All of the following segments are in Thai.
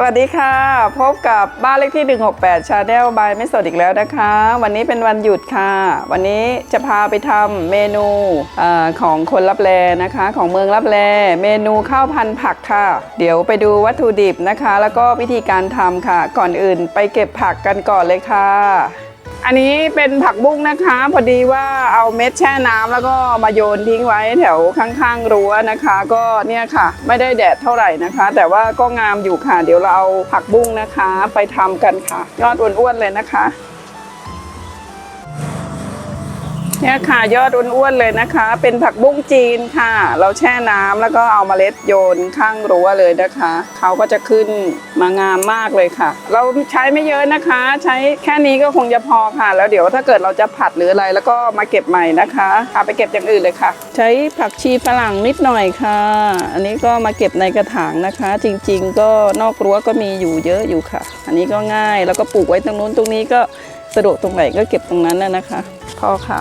สวัสดีค่ะ พบกับบ้านเลขที่ 168ชาแนลบายไม่สดอีกแล้วนะคะ วันนี้เป็นวันหยุดค่ะ วันนี้จะพาไปทำเมนูอของคนรับแลนะคะ ของเมืองรับแลเมนูข้าวพันผักค่ะ เดี๋ยวไปดูวัตถุดิบนะคะ แล้วก็วิธีการทำค่ะ ก่อนอื่นไปเก็บผักกันก่อนเลยค่ะ อันนี้เป็นผักบุ้งนะคะ พอดีว่าเอาเม็ดแช่น้ำแล้วก็มาโยนทิ้งไว้แถวข้างๆรั้วนะคะ ก็เนี่ยค่ะ ไม่ได้แดดเท่าไหร่นะคะ แต่ว่าก็งามอยู่ค่ะ เดี๋ยวเราเอาผักบุ้งนะคะ ไปทำกันค่ะ ยอดอ้วนๆเลยนะคะ เนี่ยค่ะยอดอ้วนๆเลยนะคะ เป็นผักบุ้งจีนค่ะ เราแช่น้ำแล้วก็เอามาเมล็ดโยนข้างรั้วเลยนะคะเขาก็จะขึ้นมางามมากเลยค่ะ เราใช้ไม่เยอะนะคะ ใช้แค่นี้ก็คงจะพอค่ะ แล้วเดี๋ยวถ้าเกิดเราจะผัดหรืออะไรแล้วก็มาเก็บใหม่นะคะเอาไปเก็บอย่างอื่นเลยค่ะ ใช้ผักชีฝรั่งนิดหน่อยค่ะ อันนี้ก็มาเก็บในกระถางนะคะ จริงๆ ก็นอกรั้วก็มีอยู่เยอะอยู่ค่ะ อันนี้ก็ง่ายแล้วก็ปลูกไว้ตรงนู้นตรงนี้ก็สะดวกตรงไหนก็เก็บตรงนั้นนะคะพอค่ะ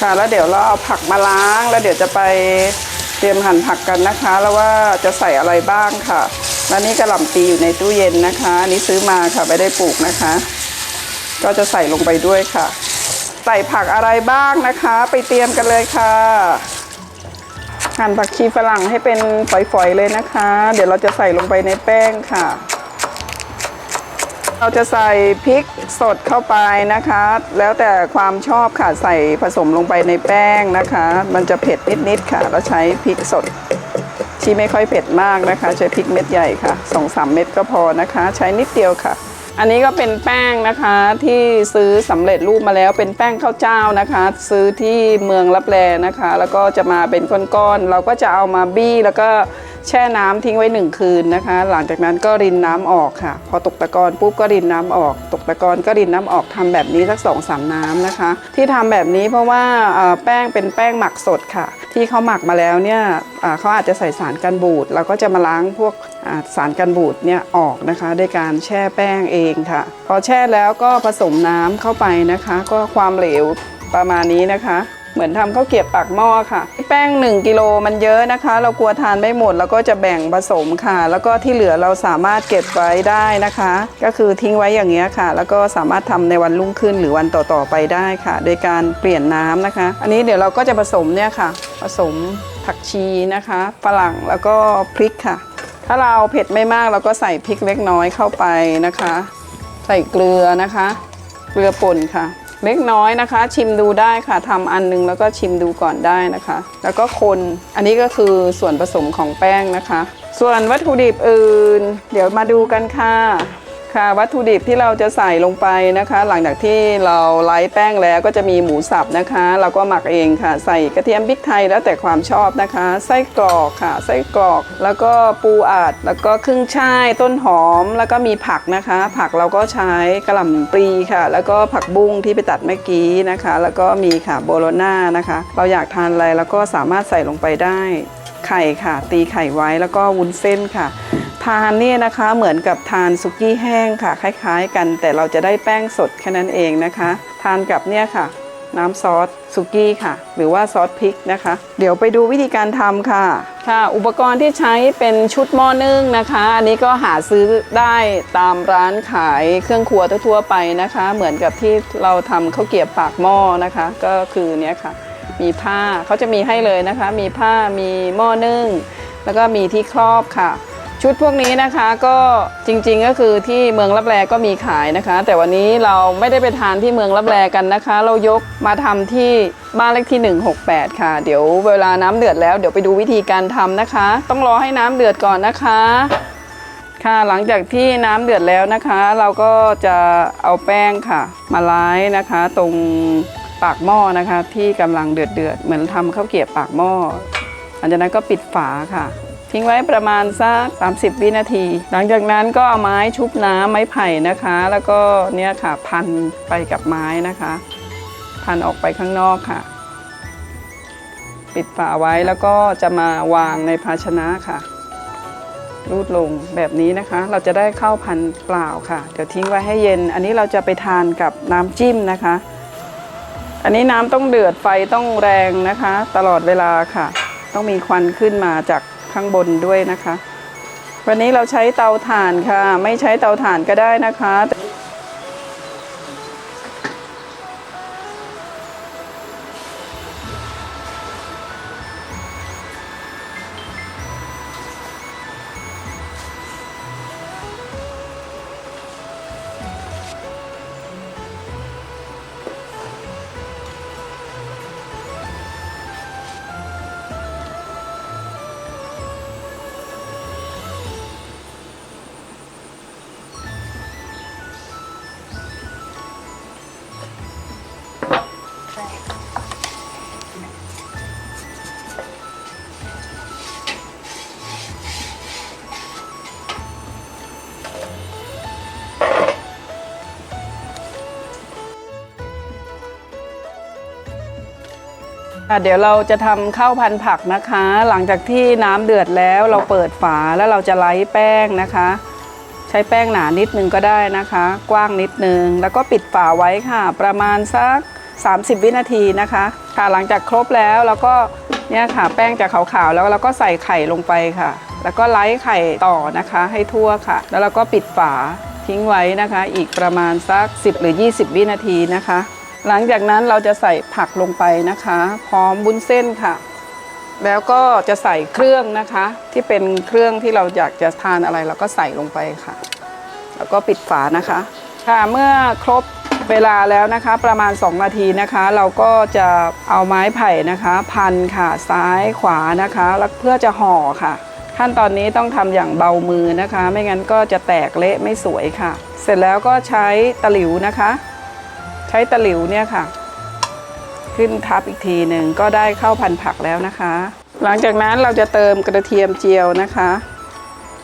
ค่ะ แล้วเดี๋ยวเราเอาผักมาล้าง แล้วเดี๋ยวจะไปเตรียมหั่นผักกันนะคะ แล้วว่าจะใส่อะไรบ้างค่ะ แล้วนี่กระหล่ำปีอยู่ในตู้เย็นนะคะอันนี้ซื้อมาค่ะไม่ได้ปลูกนะคะ ก็จะใส่ลงไปด้วยค่ะ ใส่ผักอะไรบ้างนะคะ ไปเตรียมกันเลยค่ะ หั่นผักชีฝรั่งให้เป็นฝอยๆเลยนะคะ เดี๋ยวเราจะใส่ลงไปในแป้งค่ะ เราจะใส่พริกสดเข้าไปนะคะ แล้วแต่ความชอบค่ะใส่ผสมลงไปในแป้งนะคะ มันจะเผ็ดนิดๆค่ะ เราใช้พริกสดที่ไม่ค่อยเผ็ดมากนะคะ ใช้พริกเม็ดใหญ่ค่ะสองสามเม็ดก็พอนะคะ ใช้นิดเดียวค่ะ อันนี้ก็เป็นแป้งนะคะที่ซื้อสำเร็จรูปมาแล้วเป็นแป้งข้าวเจ้านะคะ ซื้อที่เมืองลับแลนะคะ แล้วก็จะมาเป็นก้อนๆเราก็จะเอามาบี้แล้วก็ แช่น้ำทิ้งไว้หนึ่งคืนนะคะ หลังจากนั้นก็รินน้ำออกค่ะ พอตกตะกอนปุ๊บก็รินน้ำออก ตกตะกอนก็รินน้ำออกทำแบบนี้สักสองสามน้ำนะคะ ที่ทำแบบนี้เพราะว่าแป้งเป็นแป้งหมักสดค่ะ ที่เขาหมักมาแล้วเนี่ยเขาอาจจะใส่สารกันบูดเราก็จะมาล้างพวกสารกันบูดเนี่ยออกนะคะด้วยการแช่แป้งเองค่ะ พอแช่แล้วก็ผสมน้ำเข้าไปนะคะ ก็ความเหลวประมาณนี้นะคะ เหมือนทำข้าวเกรียบปากหม้อค่ะ แป้ง 1 กิโลมันเยอะนะคะ เรากลัวทานไม่หมดเราก็จะแบ่งผสมค่ะ แล้วก็ที่เหลือเราสามารถเก็บไว้ได้นะคะ ก็คือทิ้งไว้อย่างเงี้ยค่ะ แล้วก็สามารถทำในวันรุ่งขึ้นหรือวันต่อๆไปได้ค่ะ โดยการเปลี่ยนน้ำนะคะ อันนี้เดี๋ยวเราก็จะผสมเนี่ยค่ะ ผสมผักชีนะคะฝรั่งแล้วก็พริกค่ะ ถ้าเราเผ็ดไม่มากเราก็ใส่พริกเล็กน้อยเข้าไปนะคะ ใส่เกลือนะคะ เกลือป่นค่ะ เล็กน้อยนะคะ ชิมดูได้ค่ะทำอันนึงแล้วก็ชิมดูก่อนได้นะคะ แล้วก็คนอันนี้ก็คือส่วนผสมของแป้งนะคะ ส่วนวัตถุดิบอื่น เดี๋ยวมาดูกันค่ะ ค่ะวัตถุดิบที่เราจะใส่ลงไปนะคะ หลังจากที่เราไล้แป้งแล้วก็จะมีหมูสับนะคะ เราก็หมักเองค่ะ ใส่กระเทียมพริกไทยแล้วแต่ความชอบนะคะ ไส้กรอกค่ะ ไส้กรอก แล้วก็ปูอัดแล้วก็ครึ่งช่ายต้นหอมแล้วก็มีผักนะคะ ผักเราก็ใช้กระหล่ำปลีค่ะ แล้วก็ผักบุ้งที่ไปตัดเมื่อกี้นะคะ แล้วก็มีค่ะโบโลน่านะคะ เราอยากทานอะไรแล้วก็สามารถใส่ลงไปได้ ไข่ค่ะ ตีไข่ไว้แล้วก็วุ้นเส้นค่ะ ทานเนี่ยนะคะเหมือนกับทานสุกี้แห้งค่ะ คล้าย ๆ กัน แต่เราจะได้แป้งสดแค่นั้นเองนะคะ ทานกับเนี่ยค่ะ น้ำซอสสุกี้ค่ะ หรือว่าซอสพริกนะคะ เดี๋ยวไปดูวิธีการทำค่ะ ค่ะ อุปกรณ์ที่ใช้เป็นชุดหม้อนึ่งนะคะ อันนี้ก็หาซื้อได้ตามร้านขายเครื่องครัวทั่วๆไปนะคะ เหมือนกับที่เราทำข้าวเกรียบปากหม้อนะคะ ก็คือเนี้ยค่ะ มีผ้าเขาจะมีให้เลยนะคะ มีผ้ามีหม้อนึ่ง แล้วก็มีที่ครอบค่ะ ชุดพวกนี้นะคะก็จริงๆก็คือที่เมืองรับแลก็มีขายนะคะ แต่วันนี้เราไม่ได้ไปทานที่เมืองรับแลกันนะคะ เรายกมาทำที่บ้านเลขที่ 168 ค่ะ เดี๋ยวเวลาน้ำเดือดแล้วเดี๋ยวไปดูวิธีการทำนะคะ ต้องรอให้น้ำเดือดก่อนนะคะค่ะหลังจากที่น้ำเดือดแล้วนะคะ เราก็จะเอาแป้งค่ะ มาไล่นะคะ ตรง ปากหม้อนะคะ ที่กำลังเดือดเดือดเหมือนทำข้าวเกรียบปากหม้อหลังจากนั้นก็ปิดฝาค่ะ ทิ้งไว้ประมาณสัก 30 วินาที หลังจากนั้นก็เอาไม้ชุบน้ำไม้ไผ่นะคะ แล้วก็เนี่ยค่ะพันไปกับไม้นะคะ พันออกไปข้างนอกค่ะ ปิดฝาไว้แล้วก็จะมาวางในภาชนะค่ะรูดลงแบบนี้นะคะ เราจะได้ข้าวพันธุ์เปล่าค่ะ เดี๋ยวทิ้งไว้ให้เย็น อันนี้เราจะไปทานกับน้ำจิ้มนะคะ อันนี้น้ำต้องเดือดไฟต้องแรงนะคะ ตลอดเวลาค่ะ ต้องมีควันขึ้นมาจากข้างบนด้วยนะคะ วันนี้เราใช้เตาถ่านค่ะ ไม่ใช้เตาถ่านก็ได้นะคะ ค่ะเดี๋ยวเราจะทำข้าวพันผักนะคะ หลังจากที่น้ำเดือดแล้วเราเปิดฝาแล้วเราจะไล่แป้งนะคะ ใช้แป้งหนานิดนึงก็ได้นะคะ กว้างนิดนึง แล้วก็ปิดฝาไว้ค่ะ ประมาณสัก 30 วินาทีนะคะค่ะหลังจากครบแล้วเราก็เนี่ยค่ะแป้งจะขาวๆแล้วเราก็ใส่ไข่ลงไปค่ะ แล้วก็ไล่ไข่ต่อนะคะ ให้ทั่วค่ะ แล้วเราก็ปิดฝาทิ้งไว้นะคะ อีกประมาณสัก 10 หรือ 20 วินาทีนะคะ หลังจากนั้นเราจะใส่ผักลงไปนะคะ พร้อมบุ้นเส้นค่ะ แล้วก็จะใส่เครื่องนะคะ ที่เป็นเครื่องที่เราอยากจะทานอะไรเราก็ใส่ลงไปค่ะ แล้วก็ปิดฝานะคะค่ะเมื่อครบ เวลาแล้วนะคะประมาณ 2 นาทีนะคะ เราก็จะเอาไม้ไผ่นะคะ พันค่ะซ้ายขวานะคะแล้วเพื่อจะห่อค่ะ ขั้นตอนนี้ต้องทำอย่างเบามือนะคะ ไม่งั้นก็จะแตกเละไม่สวยค่ะ เสร็จแล้วก็ใช้ตะหลิวนะคะ ใช้ตะหลิวเนี่ยค่ะ ขึ้นทับอีกทีหนึ่งก็ได้เข้าพันผักแล้วนะคะ หลังจากนั้นเราจะเติมกระเทียมเจียวนะคะ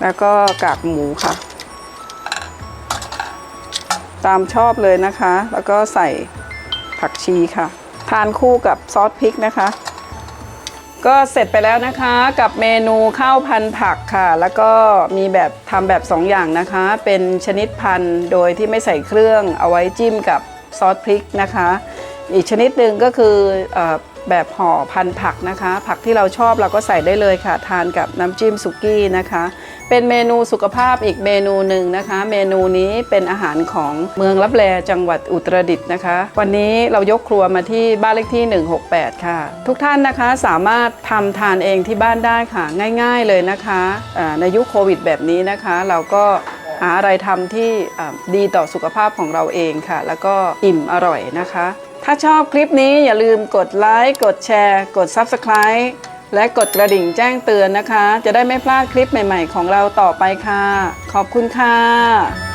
แล้วก็กากหมูค่ะ ตามชอบเลยนะคะ แล้วก็ใส่ผักชีค่ะ ทานคู่กับซอสพริกนะคะ ก็เสร็จไปแล้วนะคะกับเมนูข้าวพันผักค่ะ แล้วก็มีแบบทำแบบ2ออย่างนะคะ เป็นชนิดพันโดยที่ไม่ใส่เครื่องเอาไว้จิ้มกับซอสพริกนะคะ อีกชนิดหนึ่งก็คืออ แบบห่อพันผักนะคะ ผักที่เราชอบเราก็ใส่ได้เลยค่ะ ทานกับน้ำจิ้มสุกี้นะคะ เป็นเมนูสุขภาพอีกเมนูหนึ่งนะคะ เมนูนี้เป็นอาหารของเมืองลับแลจังหวัดอุตรดิตถ์นะคะ วันนี้เรายกครัวมาที่บ้านเลขที่ 168 ค่ะ ทุกท่านนะคะสามารถทำทานเองที่บ้านได้ค่ะ ง่าย ๆเลยนะคะในยุคโควิดแบบนี้นะคะ เราก็หาอะไรทำที่ดีต่อสุขภาพของเราเองค่ะ แล้วก็อิ่มอร่อยนะคะ ถ้าชอบคลิปนี้อย่าลืมกดไลค์ กดแชร์ กด Subscribe และกดกระดิ่งแจ้งเตือนนะคะ จะได้ไม่พลาดคลิปใหม่ ๆ ของเราต่อไปค่ะ ขอบคุณค่ะ